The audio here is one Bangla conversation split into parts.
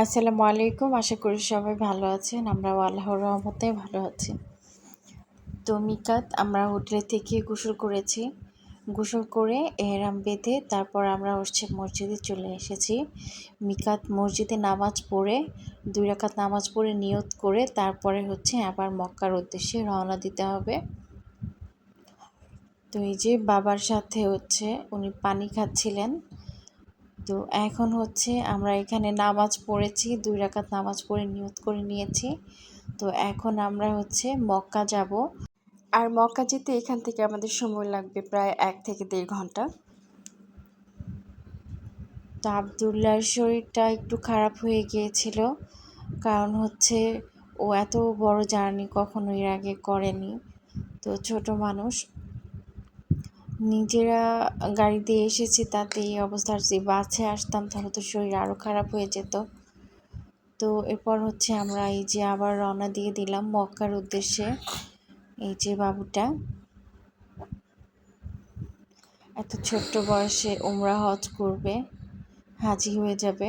আসসালামু আলাইকুম আশা করি সবাই ভালো আছেন। আমরা আল্লাহর রহমতে ভালো আছি। তো মিকাত, আমরা হোটেল থেকে গোসল করেছি। গোসল করে এহরাম বেঁধে তারপর আমরা হচ্ছে মসজিদে চলে এসেছি। মিকাত মসজিদে নামাজ পড়ে, দুই রাকাত নামাজ পড়ে নিয়ত করে তারপরে হচ্ছে আবার মক্কার উদ্দেশ্যে রওনা দিতে হবে। তো এই যে বাবার সাথে হচ্ছে উনি পানি খাচ্ছিলেন। তো এখন হচ্ছে আমরা এখানে নামাজ পড়েছি, দুই রাকাত নামাজ পড়ে নিয়ত করে নিয়েছি। তো এখন আমরা হচ্ছে মক্কা যাব। আর মক্কা যেতে এখান থেকে আমাদের সময় লাগবে প্রায় এক থেকে দেড় ঘণ্টা। তো আবদুল্লার শরীরটা একটু খারাপ হয়ে গিয়েছিল, কারণ হচ্ছে ও এত বড় জার্নি কখনো এর আগে করেনি। তো ছোট মানুষ নিজেরা গাড়ি দিয়ে এসেছি, তাতে এই অবস্থার যে বাসে আসতাম, তাহলে তো শরীর আরও খারাপ হয়ে যেত। তো এরপর হচ্ছে আমরা এই যে আবার রওনা দিয়ে দিলাম মক্কার উদ্দেশ্যে, এই যে বাবুটা। এত ছোট্ট বয়সে ওমরা হজ করবে, হাজি হয়ে যাবে।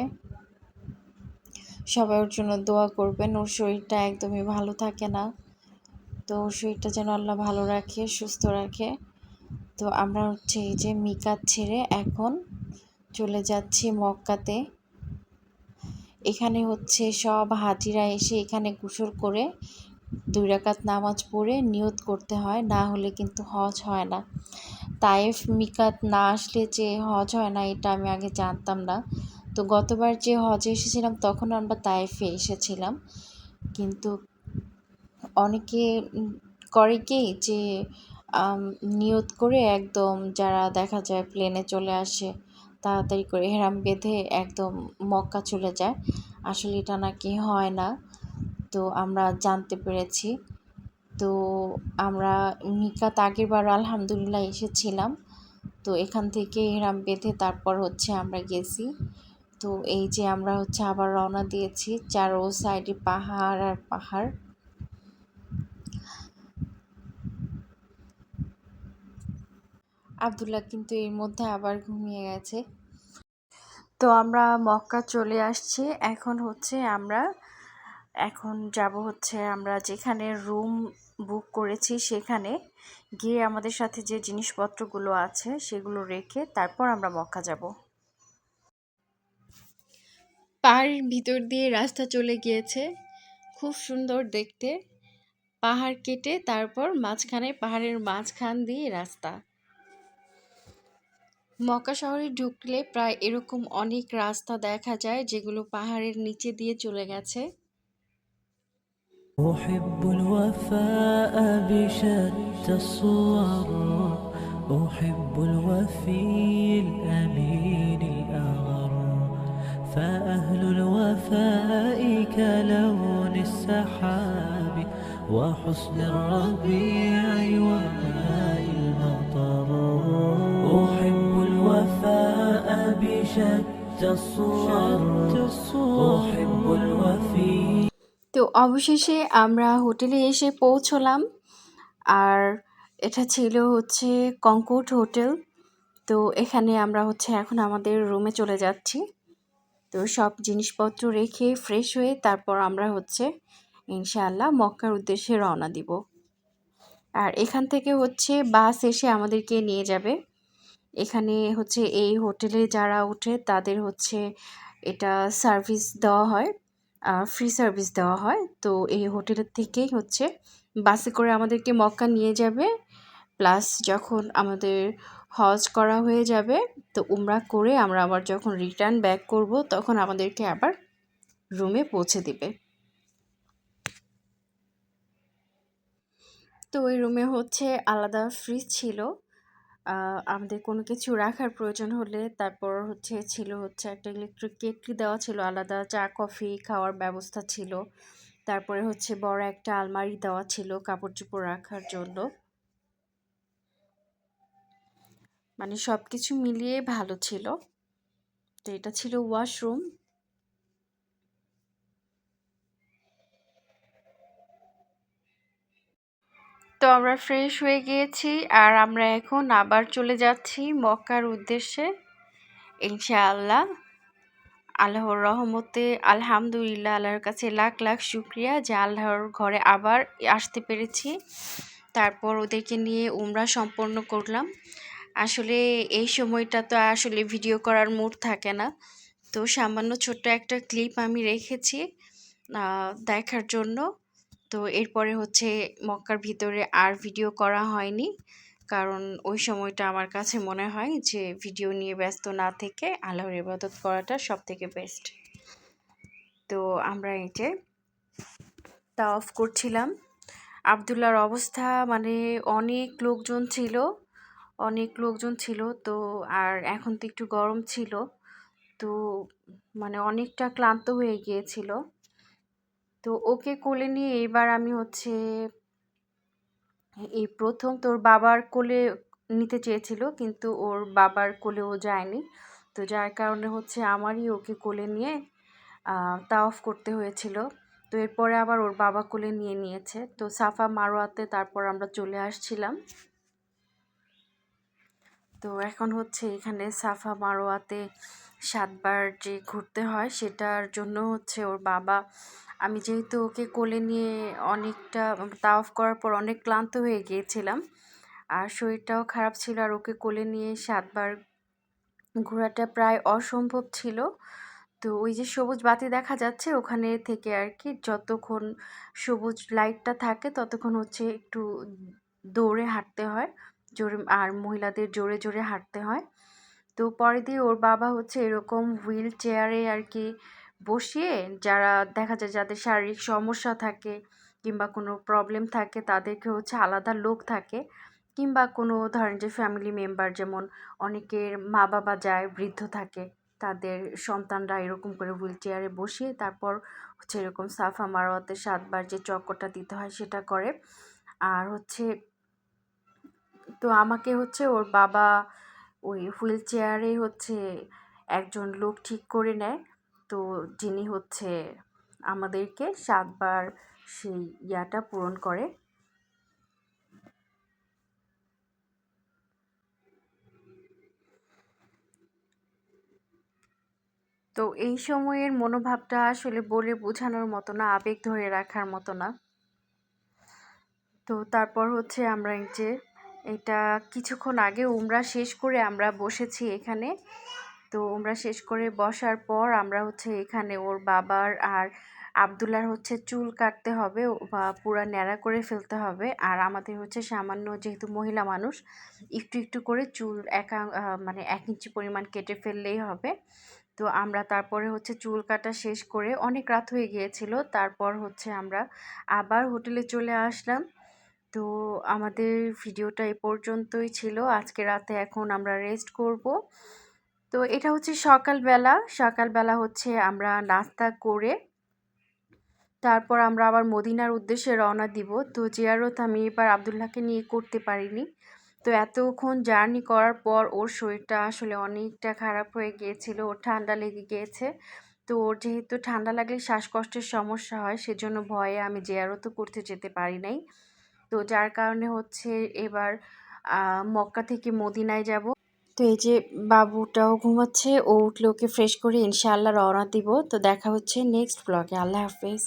সবাই ওর জন্য দোয়া করবেন, ওর শরীরটা একদমই ভালো থাকে না। তো ওর শরীরটা যেন আল্লাহ ভালো রাখে, সুস্থ রাখে। তো আমরা হচ্ছে এই যে মিকাত ছেড়ে এখন চলে যাচ্ছি মক্কাতে। এখানে হচ্ছে সব হাজিরা এসে এখানে গোসল করে দুই রাকাত নামাজ পড়ে নিয়ত করতে হয়, না হলে কিন্তু হজ হয় না। তায়েফ মিকাত না আসলে যে হজ হয় না, এটা আমি আগে জানতাম না। তো গতবার যে হজে এসেছিলাম, তখন আমরা তায়েফে এসেছিলাম। কিন্তু অনেকে করে কি যে নিয়ত করে একদম যারা দেখা যায় প্লেনে চলে আসে, তাড়াতাড়ি করে হেরাম বেঁধে একদম মক্কা চলে যায়। আসলে এটা নাকি হয় না। তো আমরা জানতে পেরেছি। তো আমরা মিকাত আগের বার আলহামদুলিল্লাহ এসেছিলাম। তো এখান থেকে হেরাম বেঁধে তারপর হচ্ছে আমরা গেছি। তো এই যে আমরা হচ্ছে আবার রওনা দিয়েছি, চারো সাইডে পাহাড় আর পাহাড়। আবদুল্লাহ কিন্তু এর মধ্যে আবার ঘুমিয়ে গেছে। তো আমরা মক্কা চলে আসছি। এখন হচ্ছে আমরা, এখন যাব হচ্ছে আমরা যেখানে রুম বুক করেছি সেখানে গিয়ে আমাদের সাথে যে জিনিসপত্রগুলো আছে সেগুলো রেখে তারপর আমরা মক্কা যাব। পাহাড়ের ভিতর দিয়ে রাস্তা চলে গিয়েছে, খুব সুন্দর দেখতে। পাহাড় কেটে তারপর মাঝখানে, পাহাড়ের মাঝখান দিয়ে রাস্তা। মক্কা শহরে ঢুকলে প্রায় এরকম অনেক রাস্তা দেখা যায় যেগুলো পাহাড়ের নিচে দিয়ে চলে গেছে أحب الوفاء بشتى الصور أحب الوفي الأمين الأغر فأهل الوفاء كلون السحاب وحسن الربيع وماء بشتى الصور أحب الوفي তো অবশেষে আমরা হোটেলে এসে পৌঁছলাম আর এটা ছিল হচ্ছে কঙ্কট হোটেল তো এখানে আমরা হচ্ছে এখন আমাদের রুমে চলে যাচ্ছি তো সব জিনিসপত্র রেখে ফ্রেশ হয়ে তারপর আমরা হচ্ছে ইনশাআল্লাহ মক্কার উদ্দেশ্যে রওনা দিব আর এখান থেকে হচ্ছে বাস এসে আমাদেরকে নিয়ে যাবে এখানে হচ্ছে এই হোটেলে যারা ওঠে তাদের হচ্ছে এটা সার্ভিস দেওয়া হয় ফ্রি সার্ভিস দেওয়া হয়। তো এই হোটেলের থেকেই হচ্ছে বাসে করে আমাদেরকে মক্কা নিয়ে যাবে, প্লাস যখন আমাদের হজ করা হয়ে যাবে, তো উমরা করে আমরা আবার যখন রিটার্ন ব্যাক করব, তখন আমাদেরকে আবার রুমে পৌঁছে দিবে। তো ওই রুমে হচ্ছে আলাদা ফ্রিজ ছিল। আমাদের কোনো কিছু রাখার প্রয়োজন হলে তারপর হচ্ছে ছিল হচ্ছে একটা ইলেকট্রিক কেটলি দেওয়া ছিল, আলাদা চা কফি খাওয়ার ব্যবস্থা ছিল। তারপরে হচ্ছে বড় একটা আলমারি দেওয়া ছিল কাপড় চোপড় রাখার জন্য। মানে সব কিছু মিলিয়ে ভালো ছিল। তো এটা ছিল ওয়াশরুম তো আমরা ফ্রেশ হয়ে গিয়েছি আর আমরা এখন আবার চলে যাচ্ছি মক্কার উদ্দেশ্যে। ইনশাআল্লাহ, আল্লাহর রহমতে, আলহামদুলিল্লাহ, আল্লাহর কাছে লাখ লাখ শুক্রিয়া যে আল্লাহর ঘরে আবার আসতে পেরেছি। তারপর ওদেরকে নিয়ে উমরা সম্পন্ন করলাম। আসলে এই সময়টা তো আসলে ভিডিও করার মুড থাকে না। তো সামান্য ছোট্ট একটা ক্লিপ আমি রেখেছি দেখার জন্য। তো এরপরে হচ্ছে মক্কার ভিতরে আর ভিডিও করা হয়নি। কারণ ওই সময়টা আমার কাছে মনে হয় যে ভিডিও নিয়ে ব্যস্ত না থেকে আল্লাহর ইবাদত করাটা সব থেকে বেস্ট তো আমরা এই যে তা অফ করছিলাম। আবদুল্লার অবস্থা মানে অনেক লোকজন ছিল, অনেক লোকজন ছিল তো আর এখন তো একটু গরম ছিল। তো মানে অনেকটা ক্লান্ত হয়ে গিয়েছিল। তো ওকে কোলে নিয়ে এবার আমি হচ্ছে, এই প্রথম তোর বাবার কোলে নিতে চেয়েছিল, কিন্তু ওর বাবার কোলে ও যায়নি। তো যার কারণে হচ্ছে আমারই ওকে কোলে নিয়ে তা অফ করতে হয়েছিল। তো এরপরে আবার ওর বাবা কোলে নিয়ে নিয়েছে। তো সাফা মারোয়াতে তারপর আমরা চলে আসছিলাম। তো এখন হচ্ছে এখানে সাফা মারোয়াতে সাতবার যে ঘুরতে হয়, সেটার জন্য হচ্ছে ওর বাবা আমি যেহেতু ওকে কোলে নিয়ে অনেকটা তাওয়াফ করার পর অনেক ক্লান্ত হয়ে গিয়েছিলাম। আর শরীরটাও খারাপ ছিল আর ওকে কোলে নিয়ে সাতবার ঘোরাটা প্রায় অসম্ভব ছিল। তো ওই যে সবুজ বাতি দেখা যাচ্ছে ওখানে থেকে আর কি, যতক্ষণ সবুজ লাইটটা থাকে ততক্ষণ হচ্ছে একটু দৌড়ে হাঁটতে হয়। জোরে, আর মহিলাদের জোরে জোরে হাঁটতে হয়। তো পরে দিয়ে ওর বাবা হচ্ছে এরকম হুইল চেয়ারে আর কি বসিয়ে যারা দেখা যায় যাদের শারীরিক সমস্যা থাকে কিংবা কোনো প্রবলেম থাকে তাদেরকে হচ্ছে আলাদা লোক থাকে কিংবা কোনো ধরেন যে ফ্যামিলি মেম্বার যেমন অনেকের মা বাবা যায়, বৃদ্ধ থাকে, তাদের সন্তানরা এরকম করে হুইল চেয়ারে বসিয়ে তারপর হচ্ছে এরকম সাফা মারোয়াতে সাতবার যে চক্করটা দিতে হয় সেটা করে। আর হচ্ছে তো আমাকে হচ্ছে ওর বাবা ওই হুইল চেয়ারে হচ্ছে একজন লোক ঠিক করে নেয়। তো যিনি হচ্ছে আমাদেরকে সাতবার সেই ইয়াটা পূরণ করে। তো এই সময়ের মনোভাবটা আসলে বলে বোঝানোর মতো না, আবেগ ধরে রাখার মতো না। তো তারপর হচ্ছে আমরা যে, এটা কিছুক্ষণ আগে উমরা শেষ করে আমরা বসেছি এখানে। তো উমরা শেষ করে বসার পর আমরা হচ্ছে এখানে ওর বাবার আর আবদুল্লার হচ্ছে চুল কাটতে হবে বা পুরা ন্যাড়া করে ফেলতে হবে। আর আমাদের হচ্ছে সামান্য যেহেতু মহিলা মানুষ, একটু একটু করে চুল একা মানে এক ইঞ্চি পরিমাণ কেটে ফেললেই হবে। তো আমরা তারপরে হচ্ছে চুল কাটা শেষ করে অনেক রাত হয়ে গিয়েছিল, তারপর হচ্ছে আমরা আবার হোটেলে চলে আসলাম। তো আমাদের ভিডিওটা এ পর্যন্তই ছিল। আজকে রাতে এখন আমরা রেস্ট করব। তো এটা হচ্ছে সকালবেলা। সকালবেলা হচ্ছে আমরা নাস্তা করে তারপর আমরা আবার মদিনার উদ্দেশ্যে রওনা দিব। তো জিয়ারত আমি এবার আবদুল্লাহকে নিয়ে করতে পারিনি। তো এতক্ষণ জার্নি করার পর ওর শরীরটা আসলে অনেকটা খারাপ হয়ে গিয়েছিল, ওর ঠান্ডা লেগে গিয়েছে। তো ওর যেহেতু ঠান্ডা লাগলে শ্বাসকষ্টের সমস্যা হয়, সেজন্য ভয়ে আমি জিয়ারতও করতে যেতে পারি নাই। তো যার কারণে হচ্ছে এবার মক্কা থেকে মদিনায় যাব। তো এই যে বাবুটাও ঘুমাচ্ছে, ও উঠলে ওকে ফ্রেশ করে ইনশাআল্লাহ রওনা দিব। তো দেখা হচ্ছে নেক্সট ব্লগে আল্লাহ হাফেজ।